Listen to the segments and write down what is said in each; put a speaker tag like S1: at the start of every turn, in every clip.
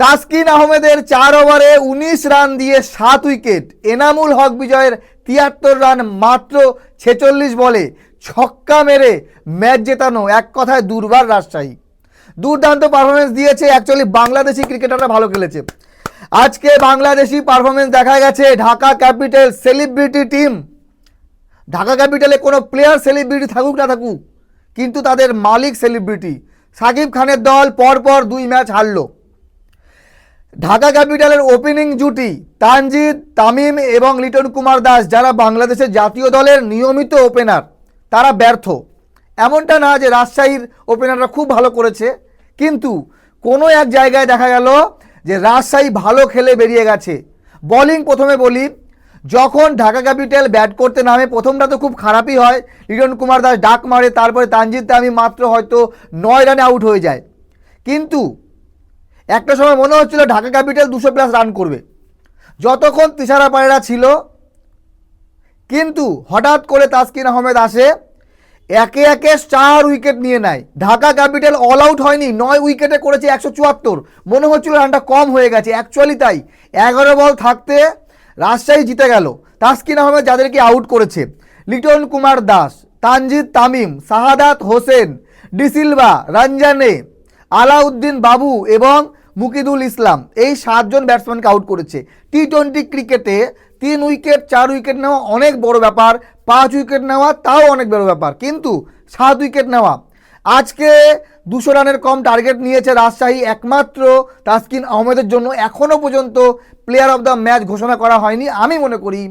S1: তাসকিন আহমেদের চার ওভারে উনিশ রান দিয়ে সাত উইকেট। এনামুল হক বিজয়ের তিয়াত্তর রান মাত্র ছেচল্লিশ বলে ছক্কা মেরে ম্যাচ জেতানো এক কথায় দুর্বার রাজশাহী। দুর্দান্ত পারফরমেন্স দিয়েছে অ্যাকচুয়ালি বাংলাদেশি ক্রিকেটাররা ভালো খেলেছে। আজকে বাংলাদেশি পারফরমেন্স দেখা গেছে Dhaka capital celebrity team Dhaka ক্যাপিটালে কোনো প্লেয়ার সেলিব্রিটি থাকুক না থাকুক, কিন্তু তাদের মালিক সেলিব্রিটি সাকিব খানের দল পরপর দুই ম্যাচ হারলো। ঢাকা ক্যাপিটালের ওপেনিং জুটি তানজিদ, তামিম এবং লিটন কুমার দাস, যারা বাংলাদেশের জাতীয় দলের নিয়মিত ওপেনার, তারা ব্যর্থ। এমনটা না যে রাজশাহীর ওপেনাররা খুব ভালো করেছে, কিন্তু কোনো এক জায়গায় দেখা গেল যে রাজশাহী ভালো খেলে বেরিয়ে গেছে। বোলিং প্রথমে বলি, যখন ঢাকা ক্যাপিটাল ব্যাট করতে নামে, প্রথমটা তো খুব খারাপই হয়। লিটন কুমার দাস ডাক মারে, তারপরে তানজিদ, তামিম মাত্র হয়তো নয় রানে আউট হয়ে যায়। কিন্তু একটা সময় মনে হচ্ছিল ঢাকা ক্যাপিটাল দুশো প্লাস রান করবে। যতক্ষণ তিসারা পায়রা ছিল, কিন্তু হঠাৎ করে তাসকিন আহমেদ আসে, একে একে চার উইকেট নিয়ে নেয়। ঢাকা ক্যাপিটাল অল আউট হয়নি, নয় উইকেটে করেছে একশো চুয়াত্তর। মনে হচ্ছিল রানটা কম হয়ে গেছে অ্যাকচুয়ালি তাই। এগারো বল থাকতে রাজশাহী জিতে গেল। তাসকিন আহমেদ যাদেরকে আউট করেছে, লিটন কুমার দাস, তানজিদ তামিম শাহাদাত হোসেন ডিসিলভা রঞ্জানে আলাউদ্দিন বাবু এবং মুকিদুল ইসলাম, এই সাতজন ব্যাটসম্যানকে আউট করেছে। টি টোয়েন্টি ক্রিকেটে তিন উইকেট চার উইকেট নেওয়া অনেক বড় ব্যাপার, পাঁচ উইকেট নেওয়া তাও অনেক বড় ব্যাপার। কিন্তু সাত উইকেট নেওয়া, আজকে দুশো রানের কম টার্গেট নিয়েছে রাজশাহী, একমাত্র তাসকিন আহমেদের জন্য। এখনও পর্যন্ত প্লেয়ার অফ দ্য ম্যাচ ঘোষণা করা হয়নি। আমি মনে করি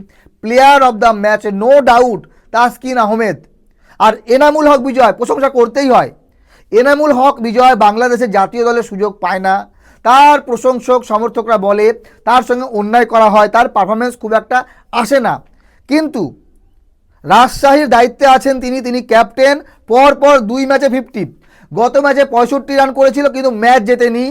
S1: player of the match no doubt Taskin Ahmed. আর এনামুল হক বিজয় প্রশংসা করতেই হয়। এনামুল হক বিজয় বাংলাদেশের জাতীয় দলের সুযোগ পায় না। তার প্রশংসক সমর্থকরা বলে, তার সঙ্গে অন্যায় করা হয়, তার পারফরমেন্স খুব একটা আসে না। কিন্তু রাজশাহীর দায়িত্বে আছেন তিনি তিনি ক্যাপ্টেন পর পর দুই ম্যাচে ফিফটি গত ম্যাচে পঁয়ষট্টি রান করেছিল, কিন্তু ম্যাচ জেতেনি।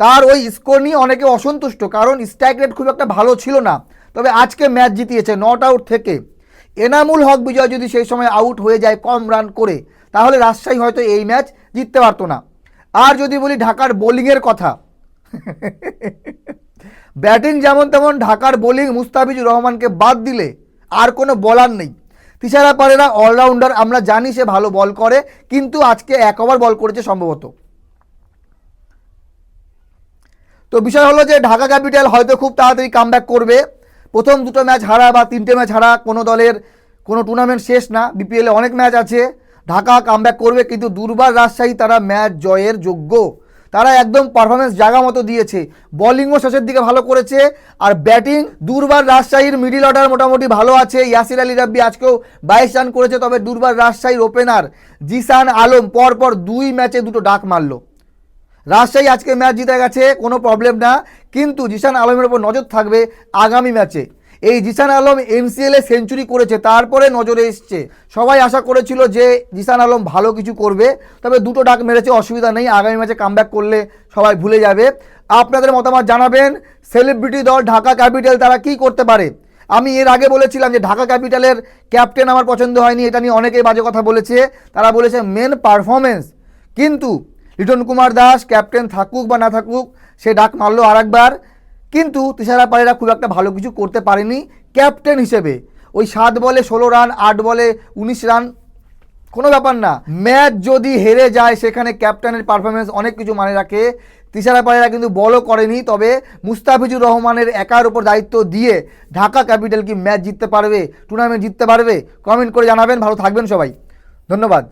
S1: তার ওই স্কোর নিয়ে অনেকে অসন্তুষ্ট, কারণ স্ট্রাইক রেট খুব একটা ভালো ছিল না। তবে আজকে ম্যাচ জিতিয়েছে নট আউট থেকে। এনামুল হক বিজয় যদি সেই সময় আউট হয়ে যায়, কম রান করে তাহলে রাজশাহী হয়তো এই ম্যাচ জিততে পারতো না। আর যদি বলি ঢাকার বোলিংয়ের কথা, ব্যাটিং যেমন তেমন ঢাকার বোলিং মুস্তাফিজুর রহমানকে বাদ দিলে আর কোনো বলার নেই। তিসারা পারেরা অলরাউন্ডার আমরা জানি সে ভালো বল করে, কিন্তু আজকে এক ওভার বল করেছে সম্ভবত। তো বিষয় হলো যে ঢাকা ক্যাপিটাল হয়তো খুব তাড়াতাড়ি কামব্যাক করবে। প্রথম দুটো ম্যাচ হারা বা তিনটে ম্যাচ হারা কোনো দলের কোনো টুর্নামেন্ট শেষ না। বিপিএলে অনেক ম্যাচ আছে। ঢাকা কামব্যাক করবে, কিন্তু দুর্বার রাজশাহী তারা ম্যাচ জয়ের যোগ্য। তারা একদম পারফরমেন্স জায়গা মতো দিয়েছে। বোলিংও শেষের দিকে ভালো করেছে, আর ব্যাটিং দুর্বার রাজশাহীর মিডিল অর্ডার মোটামুটি ভালো আছে। ইয়াসির আলী রাব্বি আজকেও বাইশ রান করেছে, তবে দুর্বার রাজশাহীর ওপেনার জিসান আলম পরপর দুই ম্যাচে দুটো ডাক মারলো। রাজশাহী আজকে ম্যাচ জিতে গেছে, কোনো প্রবলেম না। কিন্তু জিসান আলমের ওপর নজর থাকবে আগামী ম্যাচে। এই জিসান আলম এনসিএলে সেঞ্চুরি করেছে, তারপরে নজরে এসছে। সবাই আশা করেছিল যে জিসান আলম ভালো কিছু করবে, তবে দুটো ডাক মেরেছে, অসুবিধা নেই, আগামী ম্যাচে কামব্যাক করলে সবাই ভুলে যাবে। আপনাদের মতামত জানাবেন সেলিব্রিটি দল ঢাকা ক্যাপিটাল তারা কি করতে পারে? আমি এর আগে বলেছিলাম যে ঢাকা ক্যাপিটালের ক্যাপ্টেন আমার পছন্দ হয়নি, এটা নিয়ে অনেকেই বাজে কথা বলেছে। তারা বলেছে মেন পারফরমেন্স কিন্তু লিটন কুমার দাস ক্যাপ্টেন থাকুক বা না থাকুক, সে ডাক মারলো আর কিন্তু তিসারা পাড়েরা খুব একটা ভালো কিছু করতে পারেনি ক্যাপ্টেন হিসেবে। ওই সাত বলে ষোলো রান, আট বলে উনিশ রান, কোনো ব্যাপার না। ম্যাচ যদি হেরে যায়, সেখানে ক্যাপ্টেনের পারফরমেন্স অনেক কিছু মানে রাখে। তিসারা পাড়েরা কিন্তু বলও করেনি, তবে মুস্তাফিজুর রহমানের একার উপর দায়িত্ব দিয়ে ঢাকা ক্যাপিটাল কি ম্যাচ জিততে পারবে টুর্নামেন্ট জিততে পারবে? কমেন্ট করে জানাবেন, ভালো থাকবেন সবাই। ধন্যবাদ।